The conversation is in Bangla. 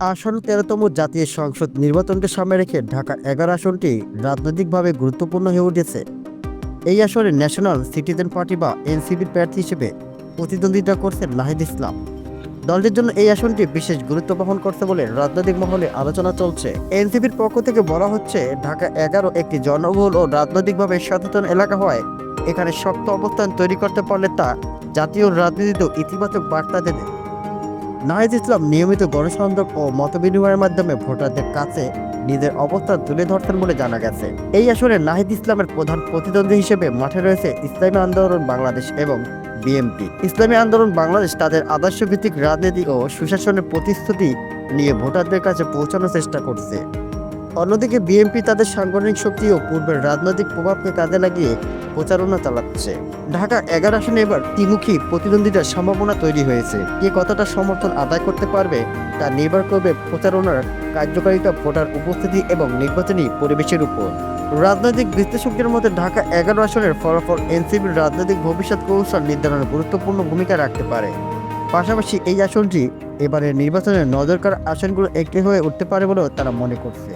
আসন তেরোতম জাতীয় সংসদ নির্বাচনকে সামনে রেখে ঢাকা এগারো আসনটি রাজনৈতিকভাবে গুরুত্বপূর্ণ হয়ে উঠেছে। এই আসনে ন্যাশনাল সিটিজেন পার্টি বা এনসিপির প্রার্থী হিসেবে প্রতিদ্বন্দ্বিতা করছেন নাহিদ ইসলাম। দলটির জন্য এই আসনটি বিশেষ গুরুত্ব বহন করছে বলে রাজনৈতিক মহলে আলোচনা চলছে। এনসিপির পক্ষ থেকে বলা হচ্ছে, ঢাকা এগারো একটি জনবহুল ও রাজনৈতিকভাবে সচেতন এলাকা হয় এখানে শক্ত অবস্থান তৈরি করতে পারলে তা জাতীয় রাজনীতিতেও ইতিবাচক বার্তা দেবে। নাহিদ ইসলাম নিয়মিত গণসংযোগ ও মতবিনিময়ের মাধ্যমে ভোটারদের কাছে নিজের অবস্থান তুলে ধরতেন বলে জানা গেছে। এই আসরে নাহিদ ইসলামের প্রধান প্রতিদ্বন্দ্বী হিসেবে মাঠে রয়েছে ইসলামী আন্দোলন, বাংলাদেশ এবং বিএনপি। ইসলামী আন্দোলন, বাংলাদেশ তাদের আদর্শভিত্তিক রাজনীতি ও সুশাসনের প্রতিশ্রুতি নিয়ে ভোটারদের কাছে পৌঁছানোর চেষ্টা করছে। অন্যদিকে বিএনপি তাদের সাংগঠনিক শক্তি ও পূর্বের রাজনৈতিক প্রভাবকে কাজে লাগিয়ে প্রচারণা চালাচ্ছে। ঢাকা এগারো আসনে এবার ত্রিমুখী প্রতিদ্বন্দ্বিতার সম্ভাবনা তৈরি হয়েছে। কে কতটা সমর্থন আদায় করতে পারবে তা নির্ভর করবে প্রচারণার কার্যকারিতা, ভোটার উপস্থিতি এবং নির্বাচনী পরিবেশের উপর। রাজনৈতিক বিশ্লেষকদের মধ্যে ঢাকা এগারো আসনের ফলাফল এনসিপির রাজনৈতিক ভবিষ্যৎ কৌশল নির্ধারণে গুরুত্বপূর্ণ ভূমিকা রাখতে পারে। পাশাপাশি এই আসনটি এবারের নির্বাচনে নজরকার আসনগুলো একটি হয়ে উঠতে পারে বলেও তারা মনে করছে।